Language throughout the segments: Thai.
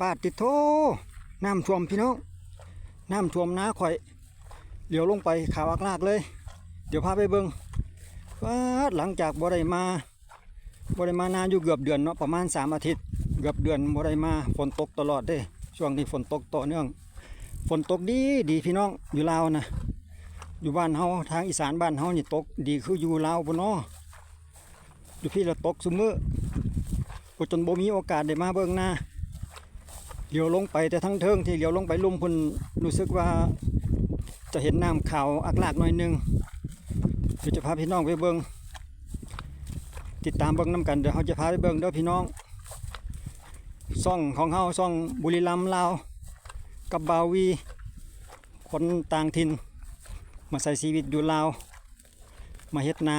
ปาดติดโทน้ำท่วมพี่น้อง น้ำท่วมน้าข่อยเดี๋ยวลงไปขาวอักลากเลย เดี๋ยวพาไปเบิงว่าหลังจากบ่ได้มาบ่ได้มานานอยู่เกือบเดือนเนาะประมาณสามอาทิตย์ เกือบเดือนบ่ได้มาฝนตกตลอดเด้ ช่วงนี้ฝนตกต่อเนื่อง ฝนตกดีดีพี่น้องอยู่ลาวนะอยู่บ้านเฮาทางอีสานบ้านเฮานี่ตกดีคืออยู่ลาวบ่เนาะอยู่พี่ละตกซุมื้อบ่จนบ่มีโอกาสได้มาเบิ่งหน้า เลี้ยวลงไปแต่ทั้งเทิงที่เลี้ยวลงไปลุ่มพิ่นรู้สึกว่าจะเห็นน้ำขาวอักลากหน่อยหนึงเดี๋ยวจะพาพี่น้องไปเบิ่งติดตามเบิ่งน้ำกันเดี๋ยวเขาจะพาไปเบิ่งเด้อพี่น้องซ่องของเฮาซ่องบุรีรัมย์ลาวกับบาวี คนต่างถิ่นมาใส่ชีวิตอยู่ลาวมาเฮ็ดนา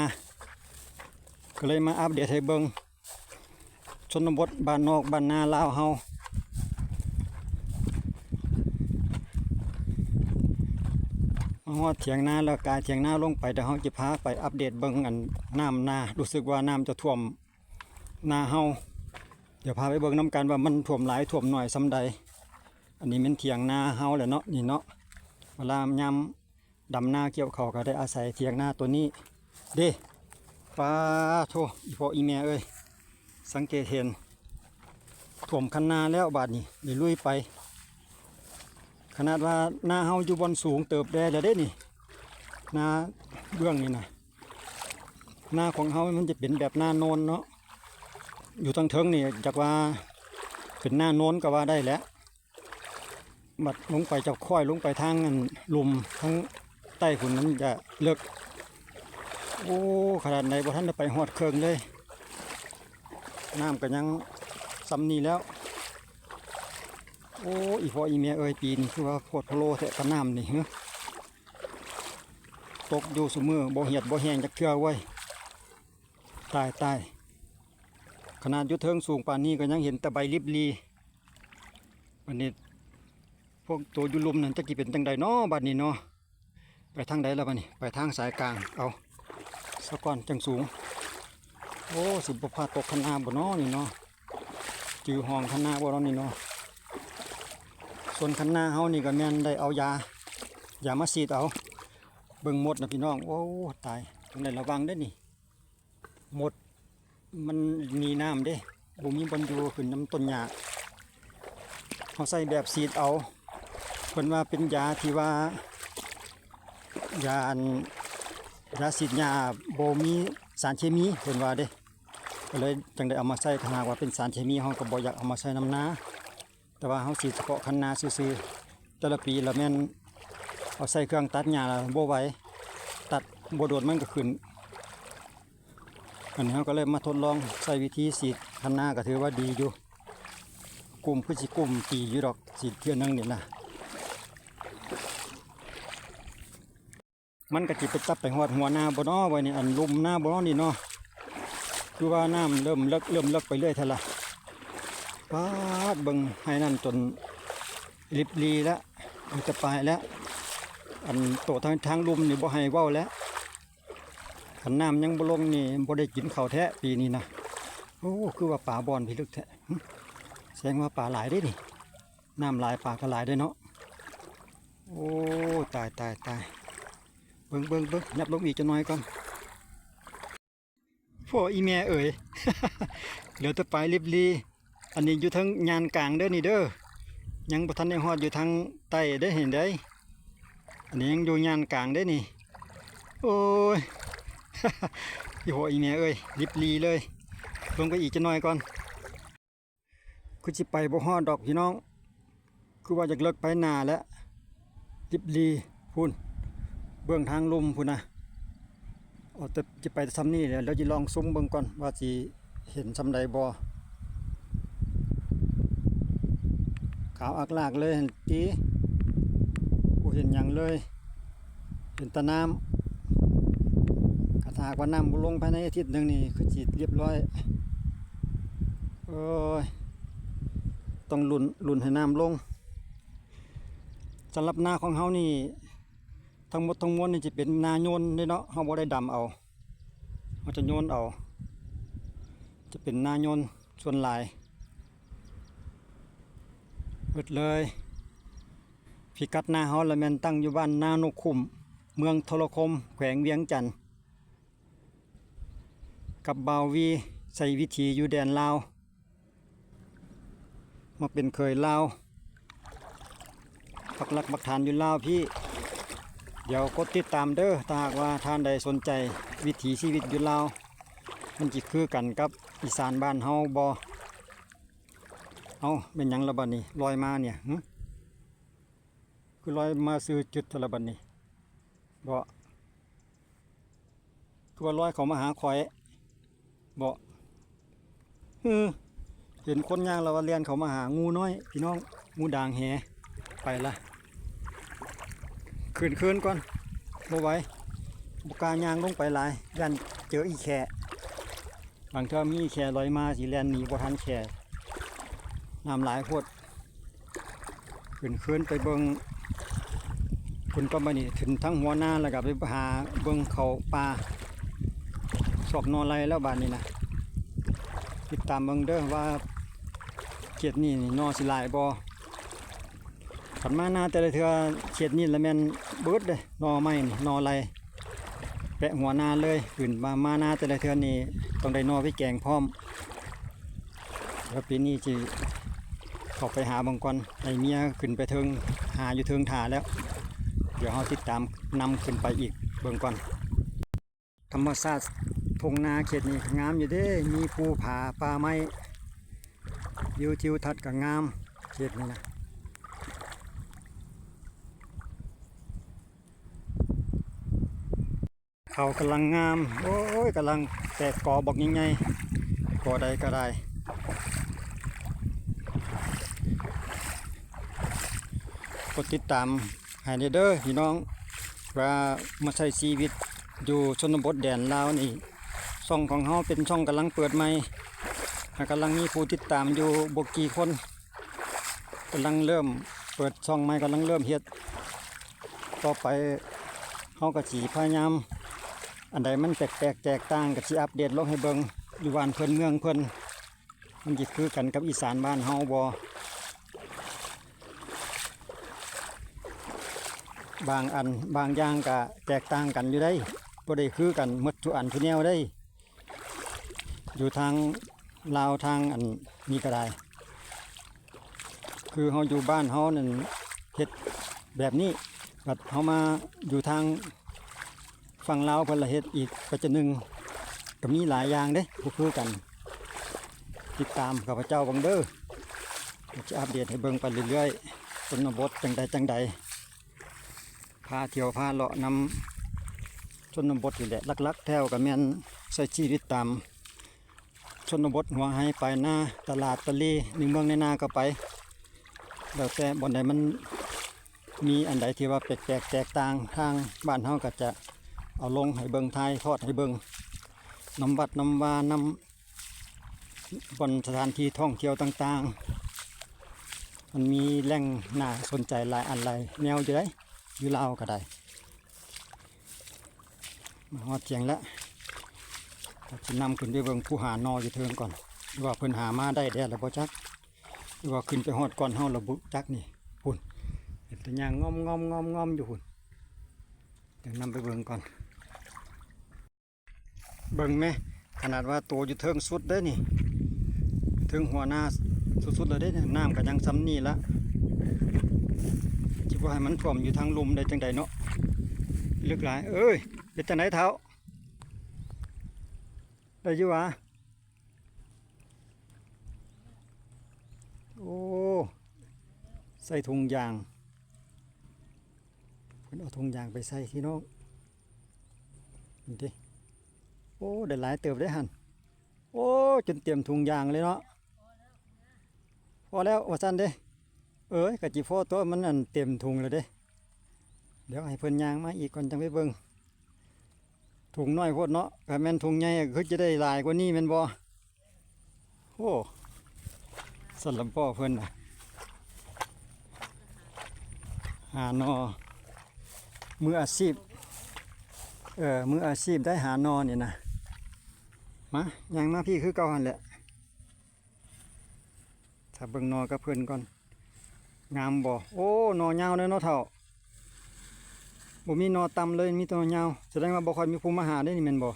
ก็เลยมาอัปเดตให้เบิงชนบทบ้านนอกบ้านนาลาวเฮามา ฮอดเถียงนาแล้วกายเถียงนาลงไปเดี๋ยวเฮาจะพาไปอัปเดตเบิงอันน้ำนารู้สึกว่าน้ำจะท่วมนาเฮาเดี๋ยวพาไปเบิงน้ำกันว่ามันท่วมหลายท่วมหน่อยซำใด อันนี้เป็นเถียงนาเฮาแหละเนาะนี่เนาะเวลายำดำนาเกี่ยวเขาวก็ได้อาศัยเถียงนาตัวนี้ เด้ปลาโทอีพออีแม่เอ้ยสังเกตเห็นถ่วมคันนาแล้วบาดนี้นี่ลุยไป ขนาดว่าหน้าเฮาอยู่บนสูงเติบแดแล้วเด้นี่หน้าเบื้องนี่นะหน้าของเฮามันจะเป็นแบบหน้าโนนเนาะอยู่ทางเทิงนี่จากว่าเป็นหน้าโน้นก็ว่าได้แล้วบัดลงไปจะค่อยลงไปทางอันลุมทั้งใต้ฝุ่นนั้นจะเลิกโอ้ขนาดไหนบ่ท่านได้ไปหอดเครื่องเลยน้ำก็ยังซ้ำนี่แล้ว โอ้อีพออีเมียเอ้ยปีนคือว่าโพดพะโลแทะกระน้ำนี่เฮ้ตกอยู่สมือบ่เหียดบ่แห้งจักเทือไว้ตายตายขนาดยุเทิงสูงป่านนี้ก็ยังเห็นแต่ใบลิบลีวันนี้พวกตัวยุลุมนั่นจะกี่เป็นจังใดเนาะบัดนี้เนาะไปทางใดแล้วบัดนี้ ไปทางสายกลางเอาสะก่อนจังสูง โอ้สิบพาตกคันาบ่เนาะนี่เนาะจือห้องคันนาบ่เนาะนี่เนาะ ส่วนคันนาเฮานี่ก็แม่นได้เอายายามาฉีดเอาเบิ่งหมดนะพี่น้อง โอ้ตายต้องได้ระวังเด้นี่หมดมันหนีน้ำเด้บ่มีบนอยู่ขึ้นน้ำต้นหญ้าเขาใส่แบบสีดเอาเพิ่นว่าเป็นยาที่ว่ายาอันยาสีดยาโบมีสารเคมีเพิ่นว่าเด้ก็เลยจังได้เอามาใส่ขนาดว่าเป็นสารเคมีเฮาก็บ่อยากเอามาใส่น้ำนา แต่ว่าเฮาสีเฉพาะคันนาซื่อๆแต่ละปีละแม่นเอาใส่เครื่องตัดหญ้าแล้วบ่ไหวตัดบ่โดนมันก็ขึ้นอันนี้เฮาก็เลยมาทดลองใส่วิธีสีคันนาก็ถือว่าดีอยู่กลุ่มคือสิกลุ่มปีอยู่ดอกสิเที่ยวหนึงนี่นะมันก็จิไปจับไปหอดหัวหน้าบ่เนาะไว้นี่อันลุมหน้าบ่เนาะนี่เนาะคือว่าน้ำเริ่มเลิกเริ่มเลิกไปเรื่อยเท่าละ ป้าเบิ่งให้นั่นจนลิบลีแล้วมันจะไปแล้ว อันโตทางทางลุมนี่บ่ให้เว้าแล้วขันน้ำยังบ่ลงนี่บ่ได้กินข้าวแท้ปีนี้นะโอ้คือว่าป่าบอนพิลึกแท้แสดงว่าป่าหลายได้ดิน้ำหลายป่าก็หลายได้เนาะโอ้ตายตายตายเบิ้งเบิ้งเบิ้งยับลงอีกจะน้อยก่อนพ่ออีแม่เอ๋ยเหลือแต่ปลายลิบลี อันนี้อยู่ทางยานกลางเด้อนี่เด้อยังบ่ทันได้ฮอดอยู่ทางใต้ได้เห็นได้อันนี้ยังอยู่ยานกลางได้นี่ โอ้ยอีพ่ออีแม่เอ้ยลิบลีเลยลงไปอีกจะน้อยก่อนคือสิไปบ่ฮอดดอกพี่น้อง คือว่าอยากเลิกไปนาแล้วริบลีพุ่นเบื้องทางลมพุ่นนะเอาแต่จะไปซ้ำนี่แล้วแล้วจะลองซุ้มเบิ่งก่อนว่าสิเห็นซ้ำใดบ่ ขาวอักลากเลยเห็นจีบ่เห็นหยังเลย เห็นตะน้ำกระถากว่าน้ำบ่ลงภายในอาทิตย์หนึ่งนี่คือสิเรียบร้อยโอ้ยต้องลุ่นลุนให้น้ำลงสำหรับนาของเฮานี่ ทั้งหมดทั้งมวลนี่จะเป็นนาโยนเด้เนาะเฮาบ่ได้ดำเอาเฮาจะโยนเอา จะเป็นนาโยนส่วนหลาย เบิดเลยพิกัดหน้าเฮาละแมนตั้งอยู่บ้านนานกขุม เมืองโทรคม แขวงเวียงจันทน์กับบาววีใส่วิถีอยู่แดนลาว มาเป็นเคยลาวปักหลักปักฐานอยู่ลาวพี่ เดี๋ยวกดติดตามเด้อถ้าหากว่าท่านใดสนใจวิถีชีวิตอยู่ลาว มันจิคือกันกับอีสานบ้านเฮาบ่ เอาเป็นยังละบัดนี้ลอยมาเนี่ยคือลอยมาซื้อจุดเทาละบัดนี้บ่คือว่าลอยเขามาหาข่อยบ่ฮือเห็นคนย่างแล้วว่าเลียนเขามาหางูน้อย พี่น้องงูด่างแหไปละคืนคืนก่อนบ่ไหวบ่กาย่างลงไปหลายยันเจออีแค่บางเทื่อมีแค่ลอยมาสีแลนหนีบ่ทันแค่ น้ำหลายโพดขึ้นขึ้นไปเบิงคุณก็มานี่ถึงทั้งหัวหน้าแล้วก็ไปหาเบิงเขาปลาสอบนอนไรแล้วบานนี้นะติดตามเบิงเด้อว่าเขตนี้นี่นอสิลายบ่ขันมาหน้าแต่ละเทือเขตนี้ละแมนเบิดเลยนอไม้นี่นอไรแปะหัวหน้าเลยขึ้นมามาหน้าแต่ละเทือนี่ต้องได้นอไว้แกงพร้อมแล้วปีนี้จี เข้าไปหาบางกอนไอเมียขึ้นไปเทิงหาอยู่เทิงถาแล้ว เดี๋ยวเราติดตามนำขึ้นไปอีกเบิ่งก่อน ธรรมชาติทงนาเขตนี้งามอยู่เด้ มีภูผาป่าไม้วิวทิวทัศน์ก็งามเขตนี้นะเขากำลังงาม โอ้ยกำลังแตกกอบอกยังไงกอใดก็ได้ ดติดตามให้เด้อพี่น้องว่ามาใช้ชีวิตอยู่ชนบทแดนลาวนี่ช่องของเฮาเป็นช่องกำลังเปิดใหม่กำลังมีผู้ติดตามอยู่บกกี่คนกำลังเริ่มเปิดช่องใหม่กำลังเริ่มเฮ็ดต่อไปเฮาก็สิพยายามอันใดมันแปลกแตกต่างกับที่อัปเดตลงให้เบิงอยู่บ้านเพิ่นเมืองเพิ่นมันจิคือกันกับอีสานบ้านเฮาบ่ บางอันบางอย่างก็แตกต่างกันอยู่ได้บ่ได้คือกันหมดทุกอันทุกแนวได้ อยู่ทางลาวทางอันนี้ก็ได้ คือเฮาอยู่บ้านเฮานั่นเฮ็ดแบบนี้บัดเฮามาอยู่ทางฝั่งลาวเพิ่นละเฮ็ดอีกก็จะหนึ่งก็มีหลายอย่างเด้บ่คือกัน ติดตามข้าพเจ้าบังเด้อจะอัปเดตให้เบิ่งไปเรื่อยๆชนบทจังใดจังใด พาเที่ยวพาเลาะนำชนบทนี่แหละลักๆแถวก็แม่นใช้ชีวิตตามชนบทหัวให้ไปหน้าตลาดตะลีในเมืองในนาก็ไปแล้วแต่บ่อนใดมันมีอันใดที่ว่าแปลกๆแตกต่างทางบ้านเฮาก็จะเอาลงให้เบิงไทยทอดให้เบิงนำวัดนำวานำบนสถานที่ท่องเที่ยวต่างๆ มันมีแหล่งน่าสนใจหลายอันหลายแนวอยู่ได้ ยู่ลาวก็ได้ มาฮอดเจียงแล้วจะนำขึ้นไปเบิงผู้หานออยู่เทิงก่อนว่าเพิ่นหามาได้แด้แล้วบ่จักว่าขึ้นไปฮอดก่อนเฮาระบุจักนี่พุ่นเห็นแต่ยางงอมงอมงอมงอมอยู่พุ่นเดี๋ยวนำไปเบิ่งก่อน เบิ่งไหมขนาดว่าตัวอยู่เทิงสุดเด้นี่ถึงหัวหน้าสุดๆเลยเด้น้ำก็ยังซ้ำนี่ละ คิดว่าให้มันท่วมอยู่ทางลุมได้จังใดเนาะลึกหลายเอ้ยเป็นจังไหนเท้าได้อยู่วะโอ้ใส่ถุงยางเพิ่นเอาถุงยางไปใส่พี่น้องนี่ดิโอ้ได้หลายเติบได้หันโอ้จนเตรียมถุงยางเลยเนาะพอแล้วว่าซั่นเด้ เอ้ยกะจิพอตัวมันอันเต็มถุงแล้วเด้ เดี๋ยวให้เพิ่นยางมาอีกก่อนจังไปเบิ่งถุงน้อยโพดเนาะถ้าแม่นถุงใหญ่ก็คือจะได้หลายกว่านี้แม่นบ่โอ้สันลำพ่อเพิ่นน่ะหานอมืออาชีพเออมืออาชีพได้หานอนนี่ยนะมายังมาพี่คือเก่าหันแหละถ้าเบิ่งนอกับเพื่อนก่อน งามบ่โอ้หนอยาวเลยเนาะเฒ่าบ่มีหนอต่ำเลยมีแตัหนอยาวแสดงว่าบ่ค่อยมีภูมิมาหาได้นี่แม่นบ่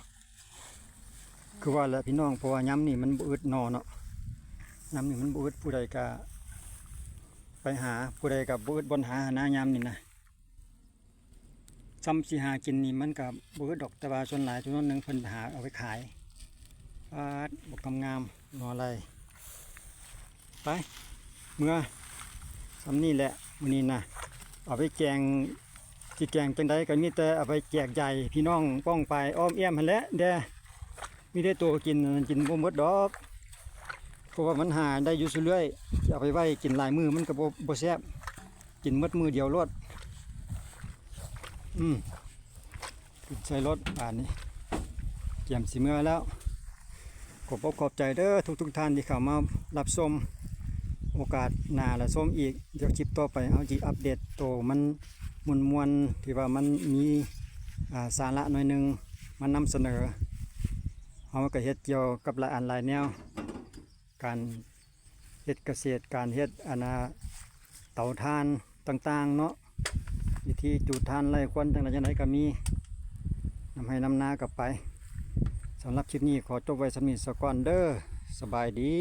คือว่าแหละพี่น้องเพราะว่าย้ำนี่มันบ่อึดหนอเนาะย้ำนี่มันบ่อึดผู้ใดก็ไปหาผู้ใดก็บ่อึดบนหาหาหน้ายามนี่นะซ้ำสิหากินนี่มันก็บ่อึดดอกแต่ว่าส่วนหลายจำนวนหนึงเพิ่นหาเอาไปขายปาดบ่งามหนออะไรไปเมื่อ สำนี่แหละมื้อนี้นะเอาไปแกงสิแกงจังใดก็มีแต่เอาไปแจกใหญ่พี่น้องป้องไปอ้อมแอมหันแหละเด้มีได้ตัวกินกินบ่หมดดอกเพราะว่ามันหาได้อยู่เรื่อยเอาไปไว้กินหลายมือมันก็บ่บ่แซ่บกินมดมือเดียวรวดอืมขึ้นใส่รถป่านนี้เกียมสิเมื่อแล้วขอบอกขอบใจเด้อทุกๆท่านที่เข้ามารับชม โอกาสหน้าและส้มอีก เดี๋ยวคลิปต่อไปเอาจีอัปเดตโตมันมวนมวนๆที่ว่ามันมีาสาระหน่อยหนึงมันนำเสนอเอาก็เฮ็ดเกี่ยวกับหลายอันหลายแนว การเฮ็ดเกษตรการเฮ็ดอนนาเตาทานต่างๆเนาะวิธีจุดทานไล่ควันจังไดจังไดก็มีนำให้นำหน้ากลับไปสำหรับคลิปนี้ขอจบไว้สำนีสก่อนเดอ้อสบายดี